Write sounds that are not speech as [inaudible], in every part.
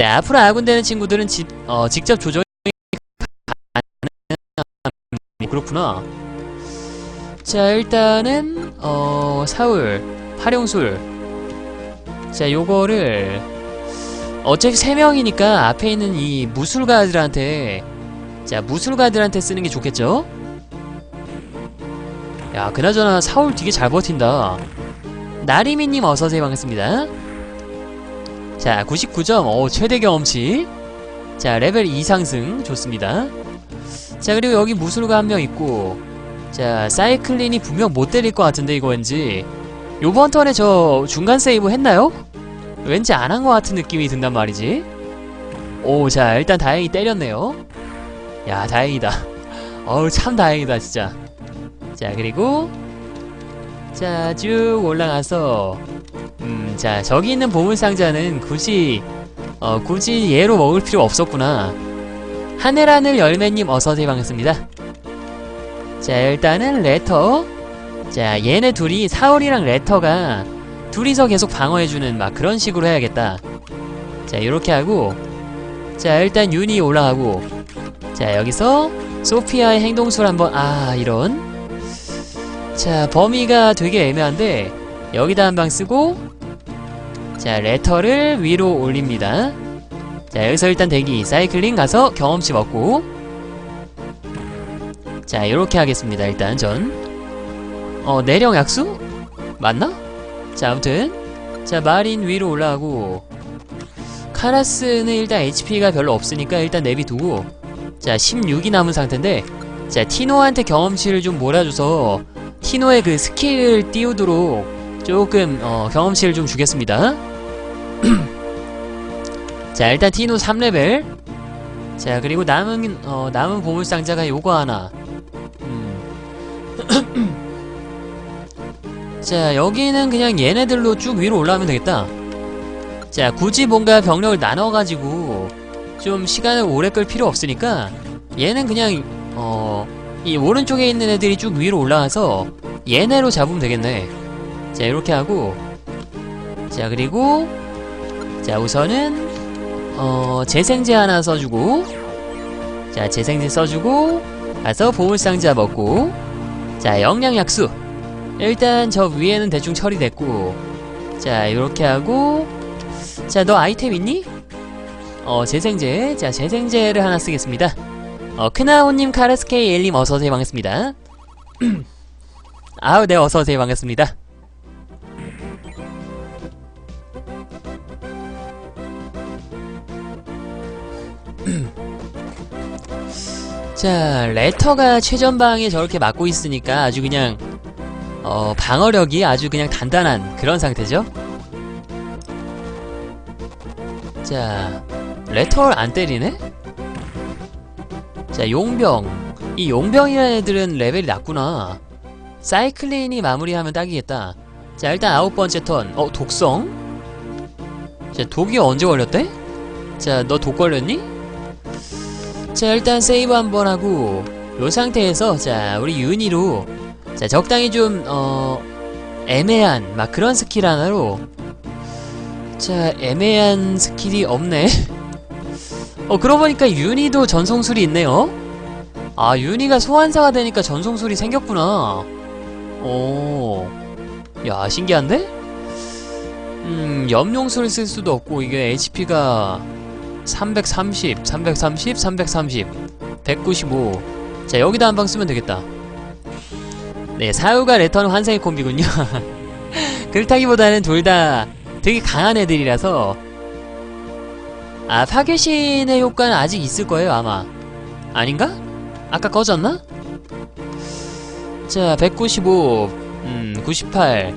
네, 앞으로 아군 되는 친구들은 집, 어, 직접 조정이 가능합니다. 그렇구나. 자, 일단은, 어, 사울, 활용술. 자, 요거를, 어차피 세명이니까 앞에 있는 이 무술가들한테, 자, 무술가들한테 쓰는 게 좋겠죠? 야, 그나저나 사울 되게 잘 버틴다. 나리미님 어서오세요. 반갑습니다. 자, 99점. 오, 최대 경험치. 자, 레벨 2 상승. 좋습니다. 자, 그리고 여기 무술가 한 명 있고, 자, 사이클린이 분명 못 때릴 것 같은데, 이거 왠지. 요번 턴에 저 중간 세이브 했나요? 왠지 안 한 것 같은 느낌이 든단 말이지. 오, 자, 일단 다행히 때렸네요. 야, 다행이다. [laughs] 어우, 참 다행이다, 진짜. 자, 그리고, 자, 쭉 올라가서, 음, 자, 저기 있는 보물상자는 굳이, 어, 굳이 얘로 먹을 필요 없었구나. 하늘하늘 열매님 어서오세요 반갑습니다. 자, 일단은 레터. 자, 얘네 둘이, 사울이랑 레터가 둘이서 계속 방어해주는 막 그런 식으로 해야겠다. 자, 이렇게 하고, 자, 일단 윤이 올라가고, 자, 여기서 소피아의 행동술 한번, 아, 이런. 자, 범위가 되게 애매한데, 여기다 한 방 쓰고, 자, 레터를 위로 올립니다. 자, 여기서 일단 대기, 사이클링 가서 경험치 먹고, 자, 이렇게 하겠습니다. 일단 전. 어, 내령 약수? 맞나? 자, 아무튼. 자, 마린 위로 올라가고, 카라스는 일단 HP가 별로 없으니까 일단 내비두고, 자, 16이 남은 상태인데, 자, 티노한테 경험치를 좀 몰아줘서, 티노의 그 스킬을 띄우도록 조금, 어, 경험치를 좀 주겠습니다. [clears throat] 자, 일단 티노 3레벨. 자, 그리고 남은, 어, 남은 보물상자가 요거 하나. 음. [clears throat] 자, 여기는 그냥 얘네들로 쭉 위로 올라가면 되겠다. 자, 굳이 뭔가 병력을 나눠가지고 좀 시간을 오래 끌 필요 없으니까 얘는 그냥, 어, 이 오른쪽에 있는 애들이 쭉 위로 올라가서 얘네로 잡으면 되겠네. 자, 이렇게 하고, 자, 그리고, 자, 우선은, 어, 재생제 하나 써주고, 자, 재생제 써주고, 가서 보물상자 먹고, 자, 영양약수. 일단 저 위에는 대충 처리됐고, 자, 이렇게 하고, 자, 너 아이템 있니? 어, 재생제. 자, 재생제를 하나 쓰겠습니다. 어, 크나오님, 카르스케이, 엘님 어서오세요. 반갑습니다. [clears throat] 아우, 네, 어서오세요. 반갑습니다. 자, 레터가 최전방에 저렇게 막고 있으니까 아주 그냥 어, 방어력이 아주 그냥 단단한 그런 상태죠. 자, 레터를 안 때리네? 자, 용병. 이 용병이라는 애들은 레벨이 낮구나. 사이클린이 마무리하면 딱이겠다. 자, 일단 아홉 번째 턴. 어, 독성? 자, 독이 언제 걸렸대? 자, 너 독 걸렸니? 자 일단 세이브 한번 하고 요 상태에서 자 우리 윤희로 자 적당히 좀 어 애매한 막 그런 스킬 하나로. 자 애매한 스킬이 없네. [laughs] 어 그러고 보니까 윤희도 전송술이 있네요. 아 윤희가 소환사가 되니까 전송술이 생겼구나. 오야 신기한데? 음 염용술 쓸 수도 없고 이게 HP가 330, 330, 330, 195. 자, 여기다 한 방 쓰면 되겠다. 네, 사유가 레터는 환생의 콤비군요. [laughs] 그렇다기보다는 둘 다 되게 강한 애들이라서 아, 파괴신의 효과는 아직 있을 거예요, 아마. 아닌가? 아까 꺼졌나? 자, 195, 음, 98.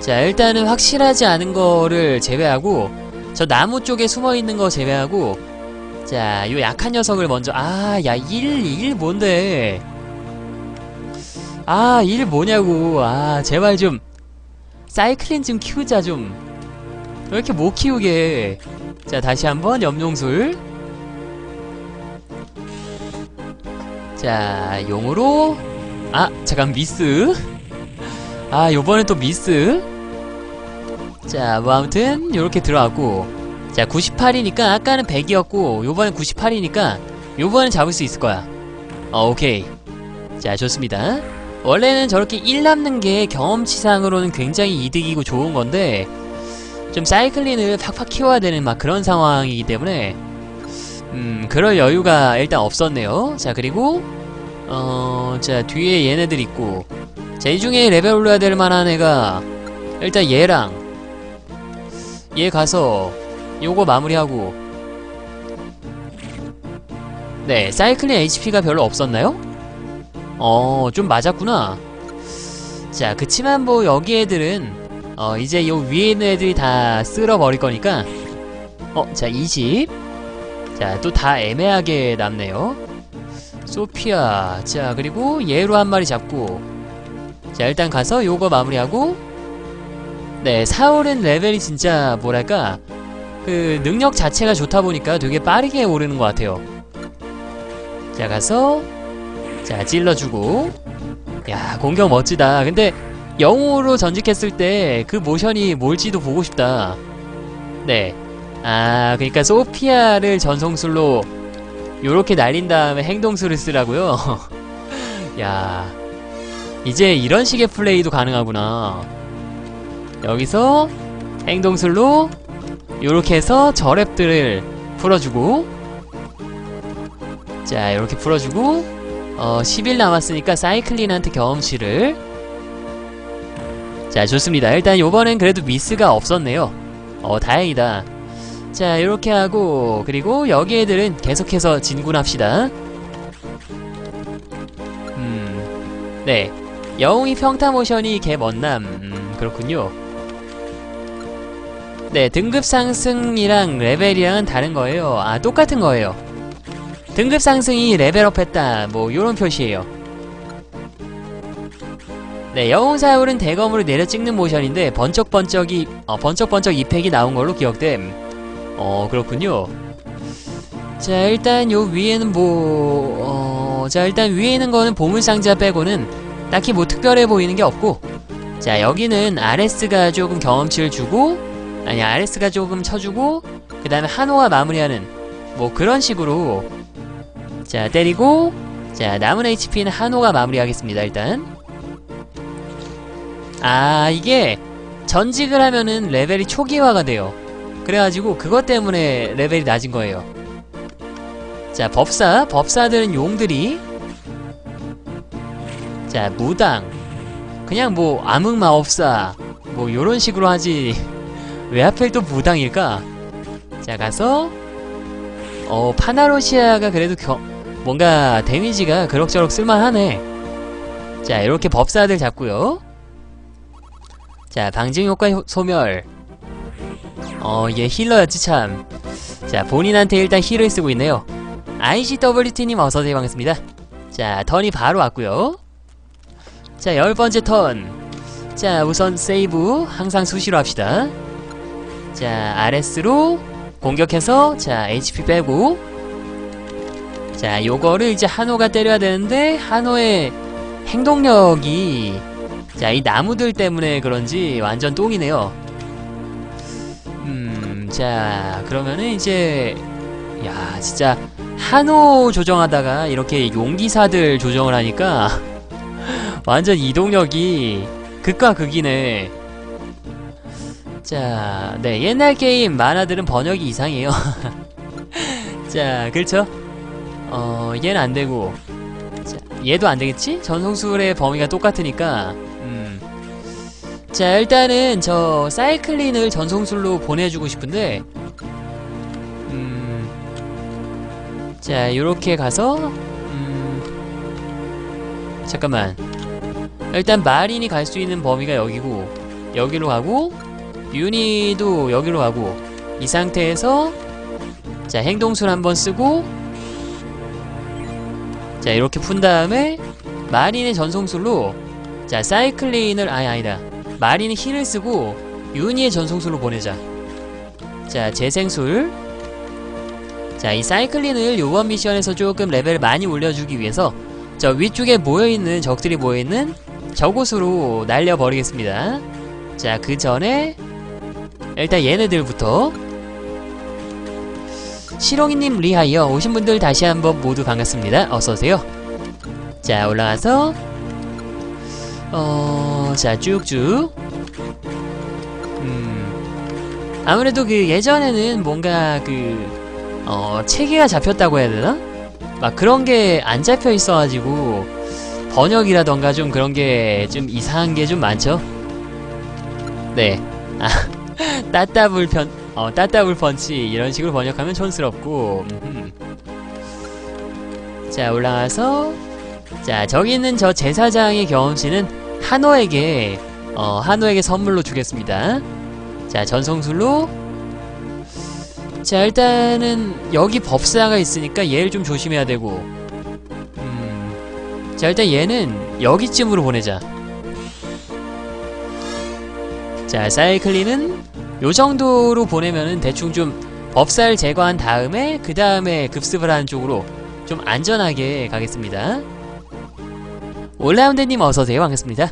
자, 일단은 확실하지 않은 거를 제외하고 저 나무 쪽에 숨어 있는 거 제외하고 자, 요 약한 녀석을 먼저 아, 야, 1, 1 뭔데? 아, 1 뭐냐고. 아, 제발 좀 사이클린 좀 키우자 좀. 왜 이렇게 못 키우게? 자, 다시 한번 염용술. 자, 용으로 아, 잠깐 미스. 아, 요번엔 또 미스. 자, 뭐 아무튼 요렇게 들어갔고. 자 98이니까 아까는 100이었고 요번엔 98이니까 요번엔 잡을 수 있을 거야. 어 오케이. 자 좋습니다. 원래는 저렇게 1 남는 게 경험치상으로는 굉장히 이득이고 좋은 건데 좀 사이클린을 팍팍 키워야 되는 막 그런 상황이기 때문에 음 그럴 여유가 일단 없었네요. 자 그리고 어 자 뒤에 얘네들 있고. 자 이 중에 레벨 올려야 될 만한 애가 일단 얘랑 얘 가서 요거 마무리하고. 네 사이클린 HP가 별로 없었나요? 어 좀 맞았구나. 자 그치만 뭐 여기 애들은 어 이제 요 위에 있는 애들이 다 쓸어버릴 거니까. 어자 20 자 또 다 애매하게 남네요. 소피아. 자 그리고 얘로 한 마리 잡고. 자 일단 가서 요거 마무리하고 네 사울은 레벨이 진짜 뭐랄까 그 능력 자체가 좋다 보니까 되게 빠르게 오르는 것 같아요. 자 가서 자 찔러주고. 야 공격 멋지다. 근데 영웅으로 전직했을 때 그 모션이 뭘지도 보고 싶다. 네 아 그니까 소피아를 전송술로 요렇게 날린 다음에 행동술을 쓰라고요? [laughs] 야 이제 이런 식의 플레이도 가능하구나 여기서 행동술로 요렇게 해서 저랩들을 풀어주고 자 이렇게 풀어주고 어 10일 남았으니까 사이클린한테 경험치를. 자 좋습니다. 일단 요번엔 그래도 미스가 없었네요. 어 다행이다. 자 이렇게 하고 그리고 여기 애들은 계속해서 진군합시다. 음네. 영웅이 평타 모션이 개 먼남. 음 그렇군요 네 등급 상승이랑 레벨이랑은 다른 거예요. 아 똑같은 거예요. 등급 상승이 레벨업 했다. 뭐 요런 표시예요. 네 영웅 사울은 대검으로 내려 찍는 모션인데 번쩍번쩍이 어, 번쩍번쩍 이펙이 나온 걸로 기억됨. 어 그렇군요. 자 일단 요 위에는 뭐 어, 자 일단 위에 있는 거는 보물상자 빼고는 딱히 뭐 특별해 보이는 게 없고 자 여기는 RS가 조금 경험치를 주고 아니 RS가 조금 쳐주고 그 다음에 한호가 마무리하는 뭐 그런 식으로. 자 때리고 자 남은 HP는 한호가 마무리하겠습니다 일단. 아 이게 전직을 하면은 레벨이 초기화가 돼요. 그래가지고 그것 때문에 레벨이 낮은 거예요. 자 법사 법사들은 용들이. 자 무당. 그냥 뭐 암흑마법사 뭐 요런 식으로 하지 왜 하필 또 무당일까? 자 가서 어 파나로시아가 그래도 겨, 뭔가 데미지가 그럭저럭 쓸만하네. 자 이렇게 법사들 잡고요. 자 방증 효과 효- 소멸. 어 얘 힐러였지 참 자 본인한테 일단 힐을 쓰고 있네요. ICWT님 어서오세요 반갑습니다. 자 턴이 바로 왔고요. 자 열번째 턴 자 우선 세이브. 항상 수시로 합시다 자 RS로 공격해서 자 HP 빼고. 자 요거를 이제 한호가 때려야 되는데 한호의 행동력이 자 이 나무들 때문에 그런지 완전 똥이네요. 음 자 그러면은 이제 야 진짜 한호 조정하다가 이렇게 용기사들 조정을 하니까 [laughs] 완전 이동력이 극과 극이네 자, 네, 옛날 게임 만화들은 번역이 이상해요. [laughs] 자, 그렇죠? 어, 얘는 안 되고, 자, 얘도 안 되겠지? 전송술의 범위가 똑같으니까, 음. 자, 일단은 저 사이클린을 전송술로 보내주고 싶은데, 음. 자, 요렇게 가서, 음. 잠깐만. 일단 마린이 갈 수 있는 범위가 여기고, 여기로 가고, 유니도 여기로 가고 이 상태에서 자 행동술 한번 쓰고 자 이렇게 푼 다음에 마린의 전송술로 자 사이클린을 아니 아니다. 마린의 힐을 쓰고 유니의 전송술로 보내자. 자 재생술. 자 이 사이클린을 요번 미션에서 조금 레벨 많이 올려주기 위해서 저 위쪽에 모여있는 적들이 모여있는 저곳으로 날려버리겠습니다. 자 그 전에 일단 얘네들부터 시롱이님 리하이어 오신 분들 다시 한번 모두 반갑습니다. 어서 오세요. 자 올라가서 어 자 쭉쭉 음 아무래도 그 예전에는 뭔가 그 어 체계가 잡혔다고 해야 되나? 막 그런 게 안 잡혀 있어가지고 번역이라던가 좀 그런 게 좀 이상한 게 좀 많죠. 네. 아, 따따블 편, 어, 따따블 펀치 이런 식으로 번역하면 촌스럽고. 음흠. 자 올라가서 자 저기 있는 저 제사장의 경험치는 한호에게 어 한호에게 선물로 주겠습니다. 자 전성술로 자 일단은 여기 법사가 있으니까 얘를 좀 조심해야 되고 음. 자 일단 얘는 여기쯤으로 보내자 자 사이클리는 요 정도로 보내면은 대충 좀 법사를 제거한 다음에 그 다음에 급습을 하는 쪽으로 좀 안전하게 가겠습니다. 올라운드님 어서오세요. 반갑습니다.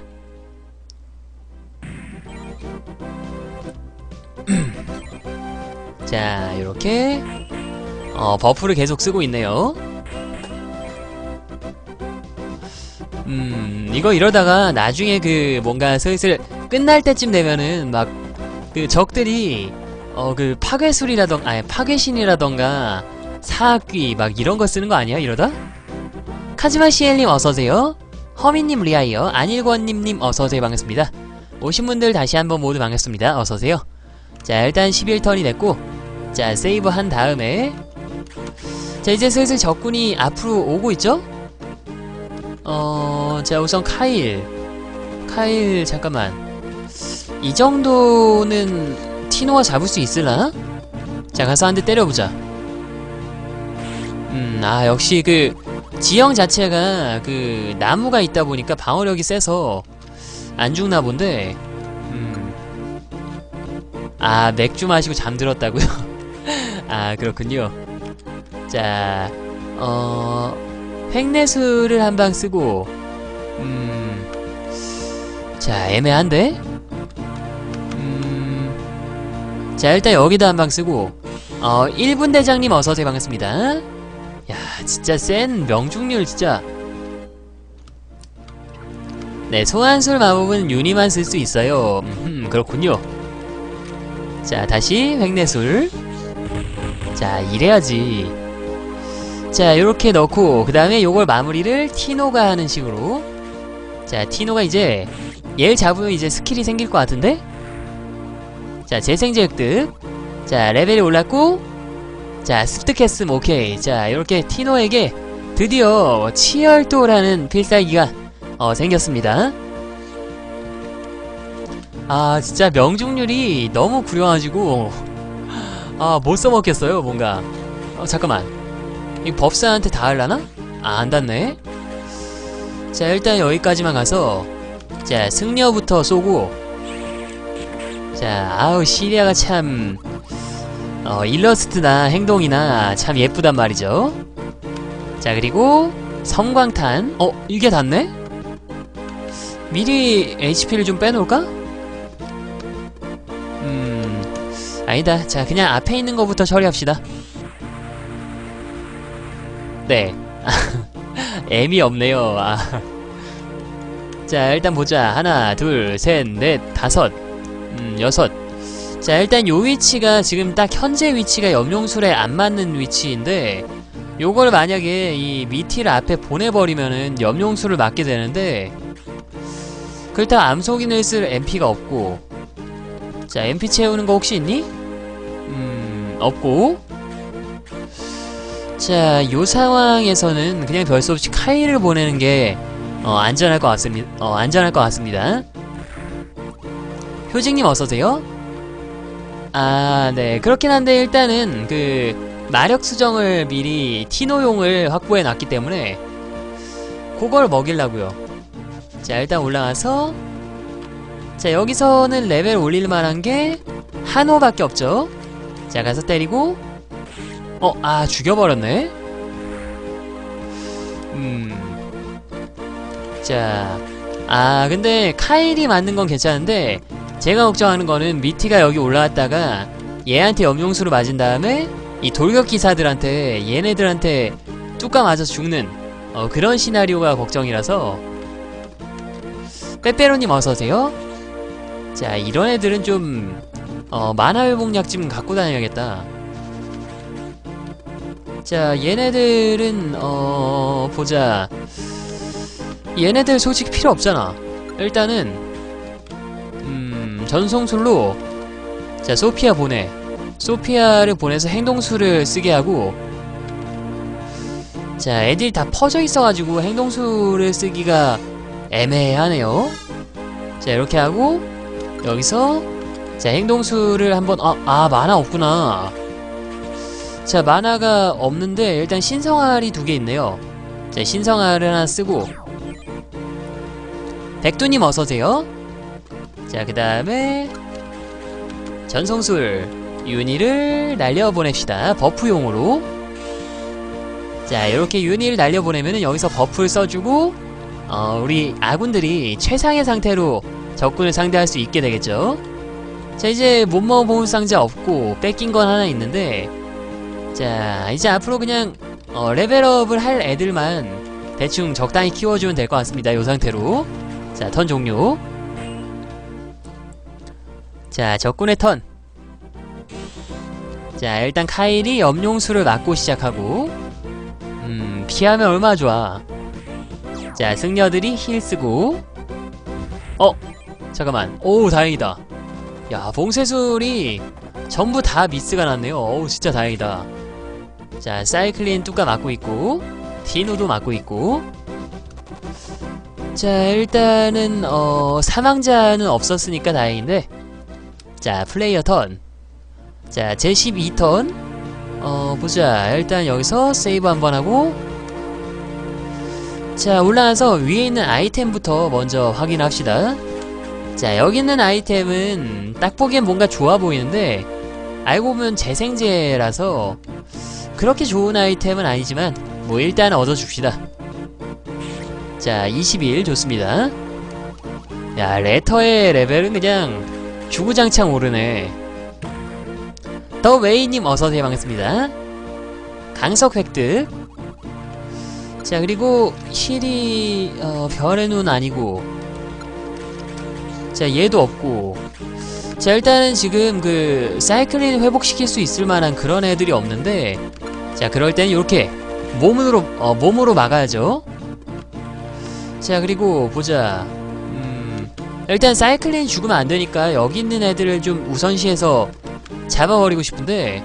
[clears throat] 자 요렇게 어 버프를 계속 쓰고 있네요. 음 이거 이러다가 나중에 그 뭔가 슬슬 끝날 때쯤 되면은 막 그 적들이 어 그 파괴술이라던가 아니 파괴신이라던가 사악귀 막 이런 거 쓰는 거 아니야 이러다? 카즈마 시엘님 어서오세요. 허민님 리아이어 안일권님님 어서오세요. 반갑습니다. 오신 분들 다시 한번 모두 반갑습니다. 어서오세요. 자 일단 11턴이 됐고 자 세이브 한 다음에 자 이제 슬슬 적군이 앞으로 오고 있죠? 어... 자 우선 카일. 카일 잠깐만 이 정도는 티노가 잡을 수 있을라나? 자 가서 한 대 때려보자 음 아 역시 그 지형 자체가 그 나무가 있다 보니까 방어력이 세서 안 죽나 본데 음 아 맥주 마시고 잠들었다고요? [laughs] 아 그렇군요 자 어... 횡내술을 한 방 쓰고 음... 자 애매한데? 자 일단 여기다 한 방 쓰고 어 1분 대장님 어서오세요 반갑습니다. 야 진짜 센 명중률 진짜. 네 소환술 마법은 유니만 쓸 수 있어요. 음 그렇군요. 자 다시 횡내술. 자 이래야지. 자 요렇게 넣고 그 다음에 요걸 마무리를 티노가 하는 식으로. 자 티노가 이제 얘를 잡으면 이제 스킬이 생길 것 같은데 자 재생제 획득 자 레벨이 올랐고 자 습득했음 오케이. 자 요렇게 티노에게 드디어 치열도라는 필살기가 어 생겼습니다. 아 진짜 명중률이 너무 구려가지고 아 못 써먹겠어요 뭔가. 어 잠깐만. 이 법사한테 닿을라나? 아 안 닿네. 자 일단 여기까지만 가서 자 승려부터 쏘고 자 아우 시리아가 참 어, 일러스트나 행동이나 참 예쁘단 말이죠. 자 그리고 섬광탄. 어 이게 닿네? 미리 HP를 좀 빼놓을까? 음 아니다. 자 그냥 앞에 있는 거부터 처리합시다. 네. [laughs] M이 없네요. 아. 자 일단 보자. 하나 둘 셋 넷 다섯 음 여섯 자 일단 요 위치가 지금 딱 현재 위치가 염룡술에 안 맞는 위치인데 요걸 만약에 이 미티를 앞에 보내버리면은 염룡술을 맞게 되는데 그렇다고 암속인을 쓸 MP가 없고 자 MP 채우는 거 혹시 있니? 음 없고 자, 요 상황에서는 그냥 별 수 없이 카이를 보내는 게 어, 안전할 것 같습니다. 어, 안전할 것 같습니다. 효직님 어서오세요. 아, 네. 그렇긴 한데 일단은 그 마력 수정을 미리 티노용을 확보해 놨기 때문에 그걸 먹이려고요. 자, 일단 올라가서 자, 여기서는 레벨 올릴 만한 게 한호밖에 없죠. 자, 가서 때리고 어, 아, 죽여버렸네? 음. 자. 아, 근데 카일이 맞는 건 괜찮은데, 제가 걱정하는 거는 미티가 여기 올라왔다가 얘한테 염용수로 맞은 다음에 이 돌격 기사들한테 얘네들한테 뚜까 맞아서 죽는 어, 그런 시나리오가 걱정이라서. 빼빼로님 어서오세요. 자 이런 애들은 좀 어, 만화 회복약 좀 갖고 다녀야겠다. 자 얘네들은 어 보자. 얘네들 솔직히 필요 없잖아. 일단은 음 전송술로 자 소피아 보내. 소피아를 보내서 행동수를 쓰게 하고 자 애들이 다 퍼져 있어가지고 행동수를 쓰기가 애매하네요. 자 이렇게 하고 여기서 자 행동수를 한번 아, 아 만화 없구나. 자 만화가 없는데 일단 신성알이 두 개 있네요. 자 신성알을 하나 쓰고 백두님 어서오세요 자 그 다음에 전성술 유니를 날려보냅시다. 버프용으로. 자 이렇게 유니를 날려보내면은 여기서 버프를 써주고 어, 우리 아군들이 최상의 상태로 적군을 상대할 수 있게 되겠죠. 자 이제 못 먹어본 상자 없고 뺏긴 건 하나 있는데 자 이제 앞으로 그냥 어, 레벨업을 할 애들만 대충 적당히 키워주면 될 것 같습니다. 이 상태로. 자 턴 종료 자 적군의 턴. 자 일단 카일이 염룡수를 맞고 시작하고 음 피하면 얼마나 좋아? 자 승려들이 힐 쓰고. 어 잠깐만. 오 다행이다. 야 봉쇄술이 전부 다 미스가 났네요. 어우 진짜 다행이다. 자 사이클린 뚜까 맞고 있고 디노도 맞고 있고. 자 일단은 어 사망자는 없었으니까 다행인데 자 플레이어 턴 자 제 12턴. 어 보자. 일단 여기서 세이브 한번 하고. 자 올라와서 위에 있는 아이템부터 먼저 확인합시다. 자 여기 있는 아이템은 딱 보기엔 뭔가 좋아 보이는데 알고 보면 재생제라서 그렇게 좋은 아이템은 아니지만 뭐 일단 얻어줍시다. 자21 좋습니다. 야 레터의 레벨은 그냥 주구장창 오르네. 더 웨이님 어서오세요 반갑습니다. 강석 획득. 자 그리고 힐이 어, 별의 눈 아니고. 자 얘도 없고. 자 일단은 지금 그 사이클린 회복시킬 수 있을 만한 그런 애들이 없는데. 자 그럴 땐 이렇게 몸으로 어, 몸으로 막아야죠. 자 그리고 보자. 음 일단 사이클린 죽으면 안 되니까 여기 있는 애들을 좀 우선시해서 잡아버리고 싶은데